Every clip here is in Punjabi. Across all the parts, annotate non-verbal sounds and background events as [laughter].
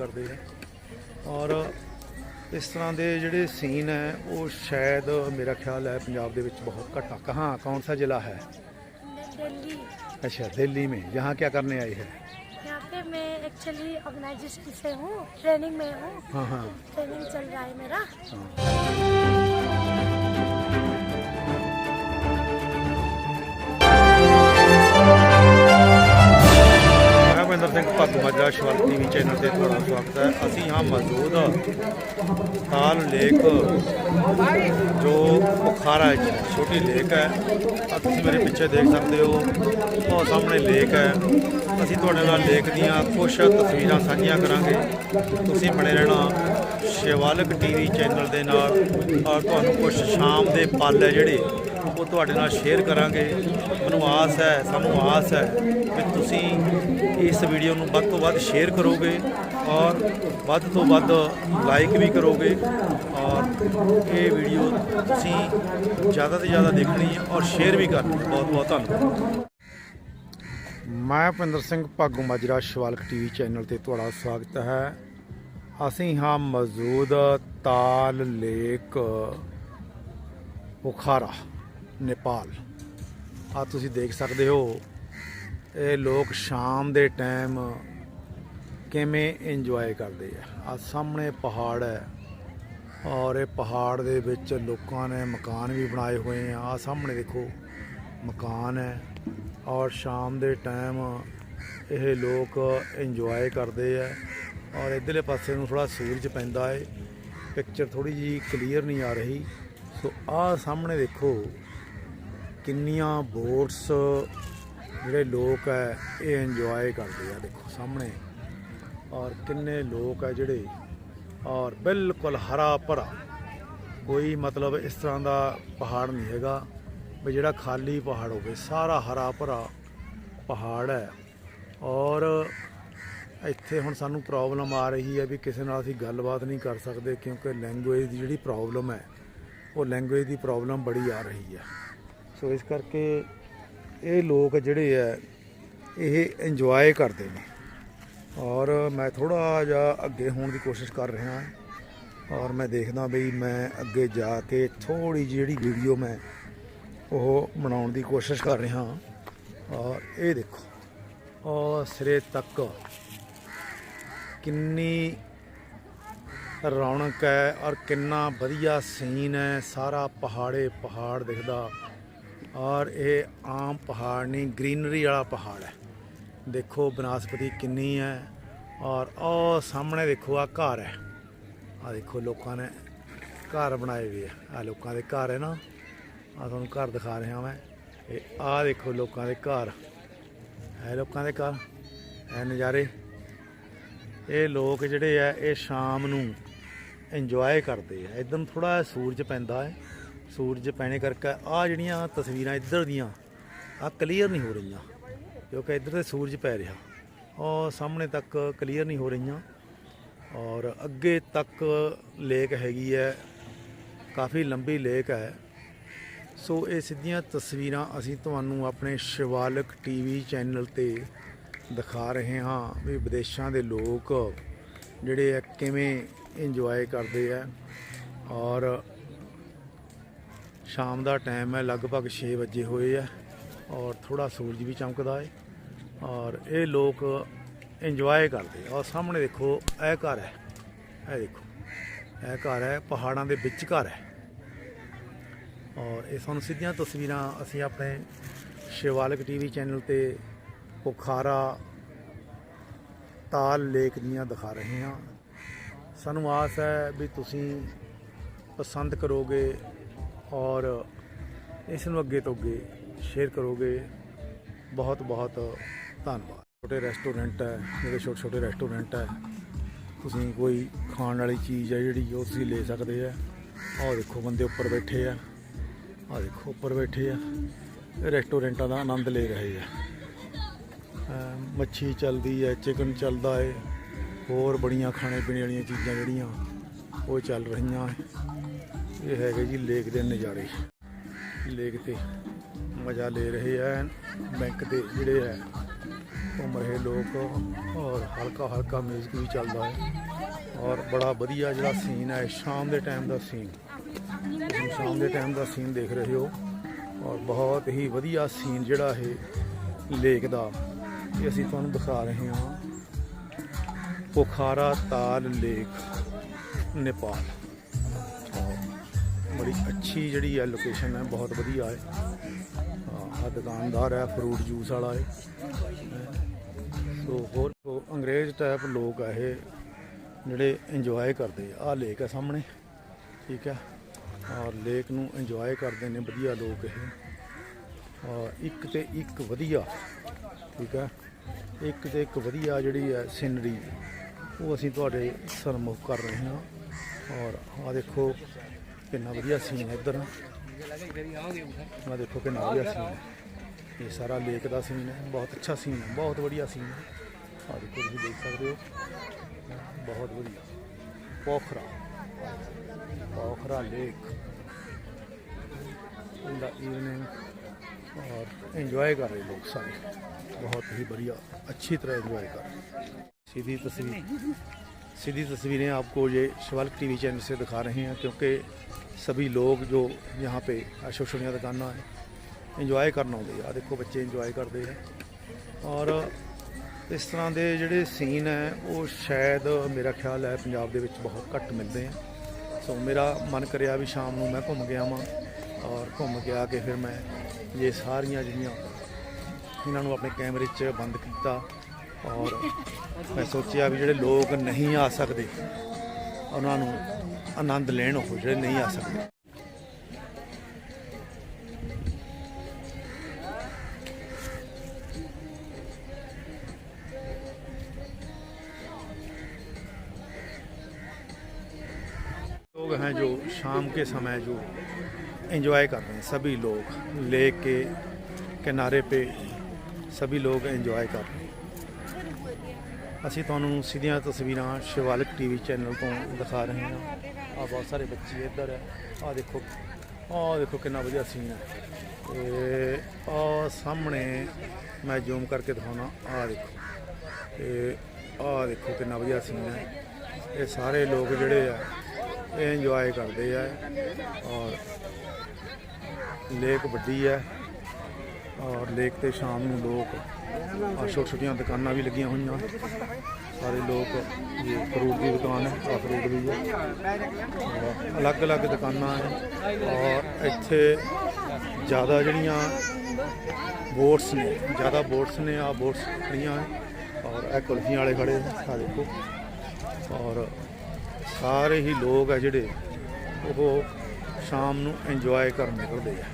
ਕਰਦੇ ਆ ਔਰ ਇਸ ਤਰ੍ਹਾਂ ਦੇ ਜਿਹੜੇ ਸੀਨ ਹੈ ਉਹ ਸ਼ਾਇਦ ਮੇਰਾ ਖਿਆਲ ਹੈ ਪੰਜਾਬ ਦੇ ਵਿੱਚ बहुत घट कहाँ कौन सा जिला है दिल्ली अच्छा दिल्ली में यहाँ क्या करने आई है यहाँ पे मैं एक्चुअली ऑर्गेनाइजेशन से हूँ ट्रेनिंग में हूँ हाँ हाँ ट्रेनिंग चल रहा है मेरा ਮੈਂ ਭਿੰਦਰ ਸਿੰਘ ਭੱਗੂ ਮਾਜਰਾ ਸ਼ਵਾਲ ਟੀਵੀ ਚੈਨਲ ਤੇ ਤੁਹਾਡਾ ਸਵਾਗਤ ਹੈ। ਅਸੀਂ ਹਾਂ ਮੌਜੂਦ ਤਾਲ ਲੇਕ, ਜੋ ਬੁਖਾਰਾ ਵਿੱਚ ਛੋਟੀ ਲੇਕ ਹੈ। ਤੁਸੀਂ ਮੇਰੇ ਪਿੱਛੇ ਦੇਖ ਸਕਦੇ ਹੋ, ਉਹ ਸਾਹਮਣੇ ਲੇਕ ਹੈ। ਅਸੀਂ ਤੁਹਾਡੇ ਨਾਲ ਲੇਖ ਦੀਆਂ ਕੁਝ ਤਸਵੀਰਾਂ ਸਾਂਝੀਆਂ ਕਰਾਂਗੇ। ਤੁਸੀਂ ਬਣੇ ਰਹਿਣਾ ਸ਼ਿਵਾਲਕ ਟੀਵੀ ਚੈਨਲ ਦੇ ਨਾਲ ਔਰ ਤੁਹਾਨੂੰ ਕੁਝ ਸ਼ਾਮ ਦੇ ਪਲ ਹੈ ਜਿਹੜੇ, ਉਹ ਤੁਹਾਡੇ ਨਾਲ ਸ਼ੇਅਰ ਕਰਾਂਗੇ। ਮੈਨੂੰ ਆਸ ਹੈ, ਸਾਨੂੰ ਆਸ ਹੈ ਕਿ ਤੁਸੀਂ ਇਸ ਵੀਡੀਓ ਨੂੰ ਵੱਧ ਤੋਂ ਵੱਧ ਸ਼ੇਅਰ ਕਰੋਗੇ ਔਰ ਵੱਧ ਤੋਂ ਵੱਧ ਲਾਈਕ ਵੀ ਕਰੋਗੇ ਔਰ ਇਹ ਵੀਡੀਓ ਤੁਸੀਂ ਜ਼ਿਆਦਾ ਤੋਂ ਜ਼ਿਆਦਾ ਦੇਖਣੀ ਹੈ ਔਰ ਸ਼ੇਅਰ ਵੀ ਕਰਨੀ ਬਹੁਤ ਬਹੁਤ ਧੰਨਵਾਦ। ਮੈਂ ਭਿੰਦਰ ਸਿੰਘ ਭਾਗੂ ਮਾਜਰਾ ਸ਼ਿਵਾਲਕ ਟੀਵੀ ਚੈਨਲ ਤੇ ਤੁਹਾਡਾ ਸਵਾਗਤ ਹੈ। ਅਸੀਂ ਹਾਂ ਮੌਜੂਦ ਤਾਲ ਲੇਕ, ਬੁਖਾਰਾ, ਨੇਪਾਲ। ਆ ਤੁਸੀਂ ਦੇਖ ਸਕਦੇ ਹੋ, ਇਹ ਲੋਕ ਸ਼ਾਮ ਦੇ ਟਾਈਮ ਕਿਵੇਂ ਇੰਜੋਏ ਕਰਦੇ ਆ। ਆ ਸਾਹਮਣੇ ਪਹਾੜ ਹੈ ਔਰ ਇਹ ਪਹਾੜ ਦੇ ਵਿੱਚ ਲੋਕਾਂ ਨੇ ਮਕਾਨ ਵੀ ਬਣਾਏ ਹੋਏ ਆ। ਆ ਸਾਹਮਣੇ ਦੇਖੋ, ਮਕਾਨ ਹੈ। ਔਰ ਸ਼ਾਮ ਦੇ ਟਾਈਮ ਇਹ ਲੋਕ ਇੰਜੋਏ ਕਰਦੇ ਆ। ਔਰ ਇਧਰਲੇ ਪਾਸੇ ਨੂੰ ਥੋੜਾ ਸੂਰਜ ਪੈਂਦਾ ਹੈ ਪਿਕਚਰ ਥੋੜੀ ਜੀ ਕਲੀਅਰ ਨਹੀਂ ਆ ਰਹੀ। ਸੋ ਆਹ ਸਾਹਮਣੇ ਦੇਖੋ, ਕਿੰਨੀਆਂ ਬੋਟਸ ਜਿਹੜੇ ਲੋਕ ਹੈ ਇਹ ਇੰਜੋਏ ਕਰਦੇ ਆ। ਦੇਖੋ ਸਾਹਮਣੇ। ਔਰ ਕਿੰਨੇ ਲੋਕ ਹੈ ਜਿਹੜੇ, ਔਰ ਬਿਲਕੁਲ ਹਰਾ ਭਰਾ। ਕੋਈ ਮਤਲਬ ਇਸ ਤਰ੍ਹਾਂ ਦਾ ਪਹਾੜ ਨਹੀਂ ਹੈਗਾ। ਵੀ ਜਿਹੜਾ ਖਾਲੀ ਪਹਾੜ ਹੋਵੇ, ਸਾਰਾ ਹਰਾ ਭਰਾ ਪਹਾੜ ਹੈ। ਔਰ ਇੱਥੇ ਹੁਣ ਸਾਨੂੰ ਪ੍ਰੋਬਲਮ ਆ ਰਹੀ ਹੈ ਵੀ ਕਿਸੇ ਨਾਲ ਅਸੀਂ ਗੱਲਬਾਤ ਨਹੀਂ ਕਰ ਸਕਦੇ ਕਿਉਂਕਿ ਲੈਂਗੁਏਜ ਦੀ ਜਿਹੜੀ ਪ੍ਰੋਬਲਮ ਹੈ, ਉਹ ਲੈਂਗੁਏਜ ਦੀ ਪ੍ਰੋਬਲਮ ਬੜੀ ਆ ਰਹੀ ਹੈ। ਸੋ ਇਸ ਕਰਕੇ ਇਹ ਲੋਕ ਜਿਹੜੇ ਹੈ, ਇਹ ਇੰਜੋਏ ਕਰਦੇ ਨੇ। ਔਰ ਮੈਂ ਥੋੜਾ ਜਿਹਾ ਅੱਗੇ ਹੋਣ ਦੀ ਕੋਸ਼ਿਸ਼ ਕਰ ਰਿਹਾ ਹਾਂ। ਔਰ ਮੈਂ ਦੇਖਦਾ ਬਈ ਮੈਂ ਅੱਗੇ ਜਾ ਕੇ ਥੋੜੀ ਜਿਹੜੀ ਵੀਡੀਓ ਮੈਂ ਉਹ ਬਣਾਉਣ ਦੀ ਕੋਸ਼ਿਸ਼ ਕਰ ਰਿਹਾ ਹਾਂ। ਔਰ ਇਹ ਦੇਖੋ। ਔਰ ਸਿਰੇ ਤੱਕ ਕਿੰਨੀ ਰੌਣਕ ਹੈ ਔਰ ਕਿੰਨਾ ਵਧੀਆ ਸੀਨ ਹੈ। ਸਾਰਾ ਪਹਾੜੇ, ਪਹਾੜ ਦਿਖਦਾ। ਔਰ ਇਹ ਆਮ ਪਹਾੜ ਨਹੀਂ ਗ੍ਰੀਨਰੀ ਵਾਲਾ ਪਹਾੜ ਹੈ। ਦੇਖੋ, ਬਨਸਪਤੀ ਕਿੰਨੀ ਹੈ। ਔਰ ਉਹ ਸਾਹਮਣੇ ਦੇਖੋ ਆ ਘਰ ਹੈ। ਆ ਦੇਖੋ, ਲੋਕਾਂ ਨੇ ਘਰ ਬਣਾਏ ਹੋਏ ਆ। ਆ ਲੋਕਾਂ ਦੇ ਘਰ ਹੈ ਨਾ। ਆ ਤੁਹਾਨੂੰ ਘਰ ਦਿਖਾ ਰਿਹਾ ਮੈਂ। ਇਹ ਆ ਦੇਖੋ ਲੋਕਾਂ ਦੇ ਘਰ। ਹੈ ਲੋਕਾਂ ਦੇ ਘਰ, ਇਹ ਨਜ਼ਾਰੇ। ਇਹ ਲੋਕ ਜਿਹੜੇ ਆ, ਇਹ ਸ਼ਾਮ ਨੂੰ ਇੰਜੋਏ ਕਰਦੇ ਆ। ਇਦਾਂ ਥੋੜਾ ਸੂਰਜ ਪੈਂਦਾ ਹੈ। ਸੂਰਜ ਪੈਣੇ ਕਰਕੇ ਆ ਜਿਹੜੀਆਂ ਤਸਵੀਰਾਂ ਇੱਧਰ ਦੀਆਂ ਆ ਕਲੀਅਰ ਨਹੀਂ ਹੋ ਰਹੀਆਂ। ਕਿਉਂਕਿ ਇੱਧਰ ਤੇ ਸੂਰਜ ਪੈ ਰਿਹਾ। ਔਰ ਸਾਹਮਣੇ ਤੱਕ ਕਲੀਅਰ ਨਹੀਂ ਹੋ ਰਹੀਆਂ। ਔਰ ਅੱਗੇ ਤੱਕ ਲੇਕ ਹੈਗੀ ਹੈ। ਕਾਫੀ ਲੰਬੀ ਲੇਕ ਹੈ। ਸੋ ਇਹ ਸਿੱਧੀਆਂ ਤਸਵੀਰਾਂ ਅਸੀਂ ਤੁਹਾਨੂੰ ਆਪਣੇ ਸ਼ਿਵਾਲਕ ਟੀਵੀ ਚੈਨਲ ਤੇ ਦਿਖਾ ਰਹੇ ਹਾਂ ਵੀ ਵਿਦੇਸ਼ਾਂ ਦੇ ਲੋਕ ਜਿਹੜੇ ਆ ਕਿਵੇਂ ਇੰਜੋਏ ਕਰਦੇ ਆ। ਔਰ ਸ਼ਾਮ ਦਾ ਟਾਈਮ ਹੈ, ਲਗਭਗ 6 ਵਜੇ ਹੋਏ ਆ ਔਰ ਥੋੜਾ ਸੂਰਜ ਵੀ ਚਮਕਦਾ ਹੈ ਔਰ ਇਹ ਲੋਕ ਇੰਜੋਏ ਕਰਦੇ ਔਰ ਸਾਹਮਣੇ ਦੇਖੋ, ਇਹ ਘਰ ਹੈ। ਇਹ ਦੇਖੋ, ਇਹ ਘਰ ਹੈ, ਪਹਾੜਾਂ ਦੇ ਵਿੱਚ ਘਰ ਹੈ। ਔਰ ਇਹ ਸਾਨੂੰ ਸਿੱਧੀਆਂ ਤਸਵੀਰਾਂ ਅਸੀਂ ਆਪਣੇ ਸ਼ਿਵਾਲਕ ਟੀਵੀ ਚੈਨਲ ਤੇ ਪੁਖਾਰਾ, ਤਾਲ ਲੇਕ ਦੀਆਂ ਦਿਖਾ ਰਹੇ ਹਾਂ। ਸਾਨੂੰ ਆਸ ਹੈ ਵੀ ਤੁਸੀਂ ਪਸੰਦ ਕਰੋਗੇ ਔਰ ਇਸ ਨੂੰ ਅੱਗੇ ਤੋਂ ਅੱਗੇ ਸ਼ੇਅਰ ਕਰੋਗੇ। ਬਹੁਤ ਬਹੁਤ ਧੰਨਵਾਦ। ਛੋਟੇ ਰੈਸਟੋਰੈਂਟ ਹੈ, ਜਿਹੜੇ ਛੋਟੇ ਛੋਟੇ ਰੈਸਟੋਰੈਂਟ ਹੈ। ਤੁਸੀਂ ਕੋਈ ਖਾਣ ਵਾਲੀ ਚੀਜ਼ ਹੈ ਜਿਹੜੀ ਉਹ ਤੁਸੀਂ ਲੈ ਸਕਦੇ ਆ ਔਰ ਦੇਖੋ ਬੰਦੇ ਉੱਪਰ ਬੈਠੇ ਆ। ਆਹ ਦੇਖੋ, ਉੱਪਰ ਬੈਠੇ ਆ। ਰੈਸਟੋਰੈਂਟਾਂ ਦਾ ਆਨੰਦ ਲੈ ਰਹੇ ਆ। ਮੱਛੀ ਚੱਲਦੀ ਹੈ ਚਿਕਨ ਚੱਲਦਾ ਹੈ ਹੋਰ ਬੜੀਆਂ ਖਾਣੇ ਪੀਣੇ ਵਾਲੀਆਂ ਚੀਜ਼ਾਂ ਜਿਹੜੀਆਂ, ਉਹ ਚੱਲ ਰਹੀਆਂ ਇਹ ਹੈਗੇ ਜੀ ਲੇਕ ਦੇ ਨਜ਼ਾਰੇ। ਲੇਕ ਤੇ ਮਜ਼ਾ ਲੈ ਰਹੇ ਆ, ਬੈਂਕ ਦੇ ਜਿਹੜੇ ਹੈ ਘੁੰਮ ਰਹੇ ਲੋਕ, ਔਰ ਹਲਕਾ ਹਲਕਾ ਮਿਊਜ਼ਿਕ ਵੀ ਚੱਲਦਾ ਹੈ ਔਰ ਬੜਾ ਵਧੀਆ ਜਿਹੜਾ ਸੀਨ ਹੈ ਸ਼ਾਮ ਦੇ ਟਾਈਮ ਦਾ ਸੀਨ ਸ਼ਾਮ ਦੇ ਟਾਈਮ ਦਾ ਸੀਨ ਦੇਖ ਰਹੇ ਹੋ ਔਰ ਬਹੁਤ ਹੀ ਵਧੀਆ ਸੀਨ ਜਿਹੜਾ ਇਹ ਲੇਕ ਦਾ ਇਹ ਅਸੀਂ ਤੁਹਾਨੂੰ ਦਿਖਾ ਰਹੇ ਹਾਂ। ਪੋਖਾਰਾ ਤਾਲ ਲੇਕ ਨੇਪਾਲ। ਬੜੀ ਅੱਛੀ ਜਿਹੜੀ ਹੈ ਲੋਕੇਸ਼ਨ ਹੈ, ਬਹੁਤ ਵਧੀਆ ਹੈ। ਆ ਦੁਕਾਨਦਾਰ ਹੈ ਫਰੂਟ ਜੂਸ ਵਾਲਾ ਹੈ। ਸੋ ਹੋਰ ਅੰਗਰੇਜ਼ ਟਾਈਪ ਲੋਕ ਆ ਇਹ, ਜਿਹੜੇ ਇੰਜੋਏ ਕਰਦੇ ਆ। ਲੇਕ ਹੈ ਸਾਹਮਣੇ, ਠੀਕ ਹੈ। ਔਰ ਲੇਕ ਨੂੰ ਇੰਜੋਏ ਕਰਦੇ ਨੇ, ਵਧੀਆ ਲੋਕ ਇਹ। ਔਰ ਇੱਕ ਤੇ ਇੱਕ ਵਧੀਆ, ਠੀਕ ਹੈ? ਇੱਕ ਤੇ ਇੱਕ ਵਧੀਆ ਜਿਹੜੀ ਹੈ ਸੀਨਰੀ ਉਹ ਅਸੀਂ ਤੁਹਾਡੇ ਸਰਮੁਖ ਕਰ ਰਹੇ ਹਾਂ। ਔਰ ਆ ਦੇਖੋ ਕਿੰਨਾ ਵਧੀਆ ਸੀਨ ਹੈ ਇੱਧਰ। ਆ ਦੇਖੋ ਕਿੰਨਾ ਵਧੀਆ ਸੀਨ ਹੈ। ਇਹ ਸਾਰਾ ਲੇਕ ਦਾ ਸੀਨ ਹੈ। ਬਹੁਤ ਅੱਛਾ ਸੀਨ ਹੈ, ਬਹੁਤ ਵਧੀਆ ਸੀਨ ਹੈ। ਆ ਦੇਖੋ ਤੁਸੀਂ ਦੇਖ ਸਕਦੇ ਹੋ। ਬਹੁਤ ਵਧੀਆ। Pokhara. Pokhara lake in the evening और एंजॉय कर रहे लोग सारे बहुत ही बढ़िया अच्छी तरह एंजॉय कर रहे हैं। सीधी तस्वीर सीधी तस्वीरें आपको ये शिवालिक टीवी चैनल से दिखा रहे हैं क्योंकि सभी लोग जो यहाँ पे छोटी छोटियाँ दुकाना है ਇੰਜੋਏ ਕਰਨ ਆਉਂਦੇ ਆ ਆਹ ਦੇਖੋ ਬੱਚੇ ਇੰਜੋਏ ਕਰਦੇ ਆ ਔਰ ਇਸ ਤਰ੍ਹਾਂ ਦੇ ਜਿਹੜੇ ਸੀਨ ਹੈ ਉਹ ਸ਼ਾਇਦ ਮੇਰਾ ਖਿਆਲ ਹੈ ਪੰਜਾਬ ਦੇ ਵਿੱਚ ਬਹੁਤ ਘੱਟ ਮਿਲਦੇ ਆ ਸੋ ਮੇਰਾ ਮਨ ਕਰਿਆ ਵੀ ਸ਼ਾਮ ਨੂੰ ਮੈਂ ਘੁੰਮ ਗਿਆ ਵਾਂ ਔਰ ਘੁੰਮ ਕੇ ਆ ਕੇ ਫਿਰ ਮੈਂ ਇਹ ਸਾਰੀਆਂ ਜਿਹੜੀਆਂ ਇਹਨਾਂ ਨੂੰ ਆਪਣੇ ਕੈਮਰੇ 'ਚ ਬੰਦ ਕੀਤਾ ਔਰ ਮੈਂ ਸੋਚਿਆ ਵੀ ਜਿਹੜੇ ਲੋਕ ਨਹੀਂ ਆ ਸਕਦੇ, ਉਹਨਾਂ ਨੂੰ ਆਨੰਦ ਲੈਣ ਉਹ ਜਿਹੜੇ ਨਹੀਂ ਆ ਸਕਦੇ। लोग हैं जो शाम के समय जो एंजॉय कर रहे हैं सभी लोग लेक के किनारे पे सभी लोग एंजॉय कर ਰਹੇ ਅਸੀਂ ਤੁਹਾਨੂੰ ਸਿੱਧੀਆਂ ਤਸਵੀਰਾਂ ਸ਼ਿਵਾਲਿਕ ਟੀਵੀ ਚੈਨਲ ਤੋਂ ਦਿਖਾ ਰਹੇ ਹਾਂ ਆ ਬਹੁਤ ਸਾਰੇ ਬੱਚੇ ਇੱਧਰ ਹੈ ਆ ਦੇਖੋ ਆ ਦੇਖੋ ਕਿੰਨਾ ਵਧੀਆ ਸੀਨ ਹੈ ਤੇ ਆ ਸਾਹਮਣੇ ਮੈਂ ਜ਼ੂਮ ਕਰਕੇ ਦਿਖਾਉਣਾ ਆ ਦੇਖੋ ਤੇ ਆ ਦੇਖੋ ਕਿੰਨਾ ਵਧੀਆ ਸੀਨ ਹੈ ਇਹ ਸਾਰੇ ਲੋਕ ਜਿਹੜੇ ਆ ਇਹ ਇੰਜੋਏ ਕਰਦੇ ਆ ਔਰ ਲੇਕ ਵੱਡੀ ਹੈ ਔਰ ਲੇਕ ਤੇ ਸ਼ਾਮ ਨੂੰ ਲੋਕ ਆ ਛੋਟੀਆਂ ਛੋਟੀਆਂ ਦੁਕਾਨਾਂ ਵੀ ਲੱਗੀਆਂ ਹੋਈਆਂ। ਸਾਰੇ ਲੋਕ ਇਹ ਫਰੂਟ ਦੀ ਦੁਕਾਨ ਹੈ ਆ ਫਰੂਟ ਦੀ ਹੈ। ਅਲੱਗ-ਅਲੱਗ ਦੁਕਾਨਾਂ ਹੈ ਔਰ ਇੱਥੇ ਜ਼ਿਆਦਾ ਜਿਹੜੀਆਂ ਬੋਟਸ ਨੇ, ਜ਼ਿਆਦਾ ਬੋਟਸ ਨੇ ਆ ਬੋਟਸ ਖੜੀਆਂ ਔਰ ਇਹ ਕੁਲਫੀਆਂ ਵਾਲੇ ਖੜੇ ਨੇ ਆ ਦੇਖੋ। ਔਰ ਸਾਰੇ ਹੀ ਲੋਕ ਆ ਜਿਹੜੇ ਉਹ ਸ਼ਾਮ ਨੂੰ ਇੰਜੋਏ ਕਰਨ ਨਿਕਲਦੇ ਆ।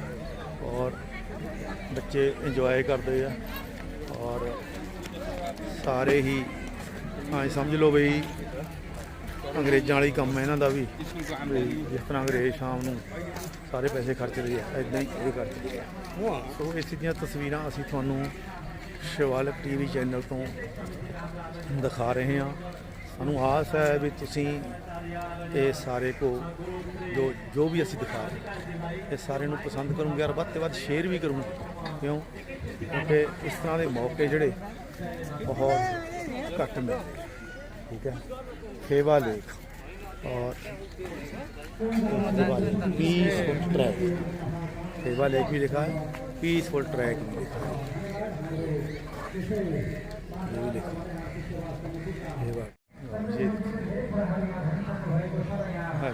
ਔਰ ਬੱਚੇ ਇੰਜੋਏ ਕਰਦੇ ਆ। ਔਰ ਸਾਰੇ ਹੀ ਹਾਂ ਸਮਝ ਲਓ ਬਈ, ਅੰਗਰੇਜ਼ਾਂ ਵਾਲੀ ਕੰਮ ਹੈ ਇਹਨਾਂ ਦਾ ਵੀ। ਜਿਸ ਤਰ੍ਹਾਂ ਅੰਗਰੇਜ਼ ਸ਼ਾਮ ਨੂੰ ਸਾਰੇ ਪੈਸੇ ਖਰਚਦੇ ਆ ਇਦਾਂ ਹੀ ਇਹ ਕਰਦੇ ਆ। ਸੋ ਇਸ ਦੀਆਂ ਤਸਵੀਰਾਂ ਅਸੀਂ ਤੁਹਾਨੂੰ ਸ਼ਿਵਾਲਿਕ ਟੀਵੀ ਚੈਨਲ ਤੋਂ ਦਿਖਾ ਰਹੇ ਹਾਂ। ਸਾਨੂੰ ਆਸ ਹੈ ਵੀ ਤੁਸੀਂ ਇਹ ਸਾਰੇ ਕੋ ਜੋ ਜੋ ਵੀ ਅਸੀਂ ਦਿਖਾ ਰਹੇ ਇਹ ਸਾਰੇ ਨੂੰ ਪਸੰਦ ਕਰੂੰਗੇ ਔਰ ਵੱਧ ਤੋਂ ਵੱਧ ਸ਼ੇਅਰ ਵੀ ਕਰੂੰਗਾ। ਕਿਉਂ? ਕਿਉਂਕਿ ਇਸ ਤਰ੍ਹਾਂ ਦੇ ਮੌਕੇ ਜਿਹੜੇ ਬਹੁਤ ਘੱਟ ਮਿਲਦੇ ਠੀਕ ਹੈ? ਸੇਵਾ ਲੇਖ ਔਰ ਪੀਸਫੁਲ ਟਰੈਕ ਸੇਵਾ ਲੇਖ ਵੀ ਲਿਖਾ ਹੈ ਪੀਸਫੁਲ ਟਰੈਕ ਵੀ ਲਿਖਾ ਹੈ। ਇਹ ਵੀ ਲਿਖਾ। ਸੇਵਾ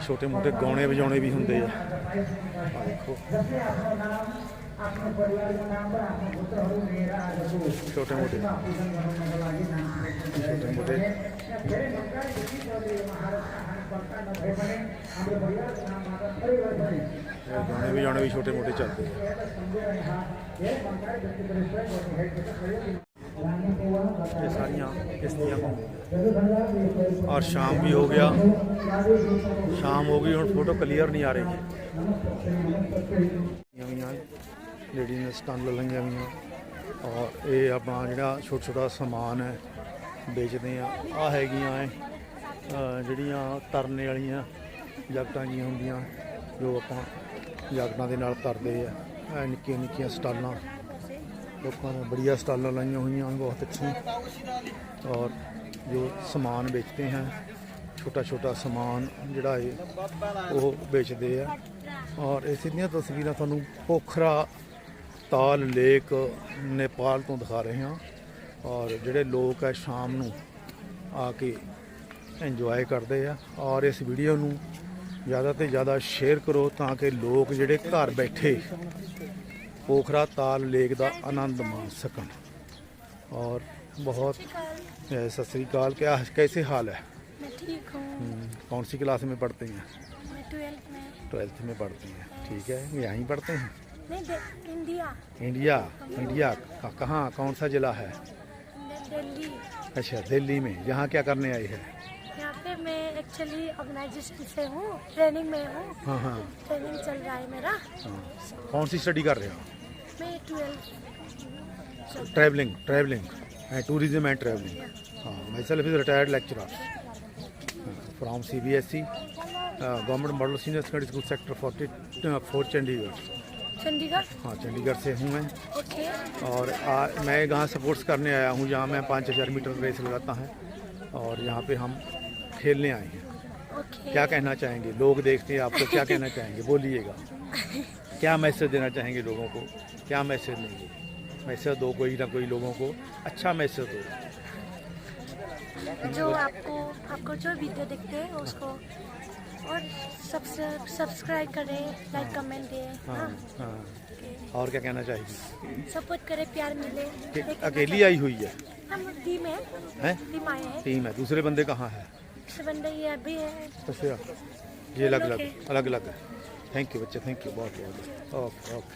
ਛੋਟੇ ਮੋਟੇ ਗਾਉਣੇ ਵਜਾਉਣੇ ਵੀ ਹੁੰਦੇ ਆ। ਆਹ ਦੇਖੋ ਛੋਟੇ ਮੋਟੇ ਛੋਟੇ ਮੋਟੇ ਇਹ ਗਾਣੇ ਵਜਾਉਣੇ ਵੀ ਛੋਟੇ ਮੋਟੇ ਚੱਲਦੇ ਆ। ਇਹ ਸਾਰੀਆਂ ਕਿਸ਼ਤੀਆਂ ਘੁੰਮਦੀਆਂ ਔਰ ਸ਼ਾਮ ਵੀ ਹੋ ਗਿਆ ਸ਼ਾਮ ਹੋ ਗਈ ਹੁਣ ਫੋਟੋ ਕਲੀਅਰ ਨਹੀਂ ਆ ਰਹੀ ਹੋਈਆਂ ਲੇਡੀ ਨੇ ਸਟਾਲ ਲਈਆਂ ਹੋਈਆਂ ਔਰ ਇਹ ਆਪਣਾ ਜਿਹੜਾ ਛੋਟਾ ਛੋਟਾ ਸਮਾਨ ਹੈ ਵੇਚਦੇ ਆ ਆ ਹੈਗੀਆਂ ਐ ਜਿਹੜੀਆਂ ਤਰਨੇ ਵਾਲੀਆਂ ਜੈਕਟਾਂ ਜੀਆਂ ਹੁੰਦੀਆਂ ਜੋ ਆਪਾਂ ਜੈਕਟਾਂ ਦੇ ਨਾਲ ਤਰਦੇ ਆ ਇਹ ਨਿੱਕੀਆਂ ਨਿੱਕੀਆਂ ਸਟਾਲਾਂ ਲੋਕਾਂ ਨੇ बढ़िया स्टॉल ਲਾਈਆਂ ਹੋਈਆਂ ਹਨ ਬਹੁਤ ਅੱਛੀ ਔਰ ਜੋ ਸਮਾਨ ਵੇਚਦੇ ਹਨ ਛੋਟਾ ਛੋਟਾ ਸਮਾਨ ਜਿਹੜਾ ਹੈ ਉਹ ਵੇਚਦੇ ਆ। ਔਰ ਇਹ ਸਿੱਧੀਆਂ ਤਸਵੀਰਾਂ ਤੁਹਾਨੂੰ ਪੋਖਰਾ, ਤਾਲ ਲੇਕ ਨੇਪਾਲ ਤੋਂ ਦਿਖਾ ਰਹੇ ਹਾਂ। ਔਰ ਜਿਹੜੇ ਲੋਕ ਆ, ਸ਼ਾਮ ਨੂੰ ਆ ਕੇ ਇੰਜੋਏ ਕਰਦੇ ਆ। ਔਰ ਇਸ ਵੀਡੀਓ ਨੂੰ ਜ਼ਿਆਦਾ ਤੋਂ ਜ਼ਿਆਦਾ ਸ਼ੇਅਰ ਕਰੋ ਤਾਂ ਕਿ ਲੋਕ ਜਿਹੜੇ ਘਰ ਬੈਠੇ ਪੋਖਰਾ, ਤਾਲ ਲੇਕ ਦਾ ਆਨੰਦ ਮਾਣ ਸਕਣ। ਔਰ ਬਹੁਤ सत श्रीकाल क्या कैसे हाल है? मैं ठीक हूँ। हम्म, कौन सी क्लास में पढ़ते हैं? ट्वेल्थ में। ट्वेल्थ में पढ़ते हैं। ठीक है यहीं पढ़ते हैं? इंडिया। India India. का- कहाँ कौन सा जिला है? दिल्ली। अच्छा दिल्ली में। यहाँ क्या करने आई है? यहाँ पे मैं एक्चुअली ऑर्गेनाइजेशन से हूँ ट्रेनिंग में हूँ। हाँ हाँ। ट्रेनिंग चल रहा है मेरा। हाँ। कौन सी स्टडी कर रहे हो? मैं twelfth. Travelling travelling tourism and travelling हाँ मैं self is retired lecturer from C B S C government model senior secondary school sector forty four Chandigarh Chandigarh हाँ चंडीगढ़ से हूँ मैं। ओके और आ, मैं यहाँ सपोर्ट्स करने आया हूँ जहाँ मैं पाँच हज़ार मीटर रेस लगाता है। और यहाँ पे हम खेलने आए हैं। ओके क्या कहना चाहेंगे? लोग देखते हैं आपको क्या कहना चाहेंगे? बोलिएगा। [laughs] क्या मैसेज देना चाहेंगे लोगों को? क्या मैसेज देंगे? मैसेज दो कोई ना कोई लोगों को अच्छा मैसेज दो जो आपको आपको जो वीडियो दिखते हैं उसको और सब्सक्राइब करें लाइक कमेंट दें हाँ हाँ। हाँ। और क्या कहना चाहेगी? सपोर्ट करें प्यार मिले। अकेली आई हुई है? हम टीम है। हैं? टीम आए हैं। टीम है। दूसरे बंदे कहाँ है? से बंदे ये अभी है। अच्छा। ये अलग अलग अलग अलग है थैंक यू बच्चे। थैंक यू बहुत बहुत ओके ओके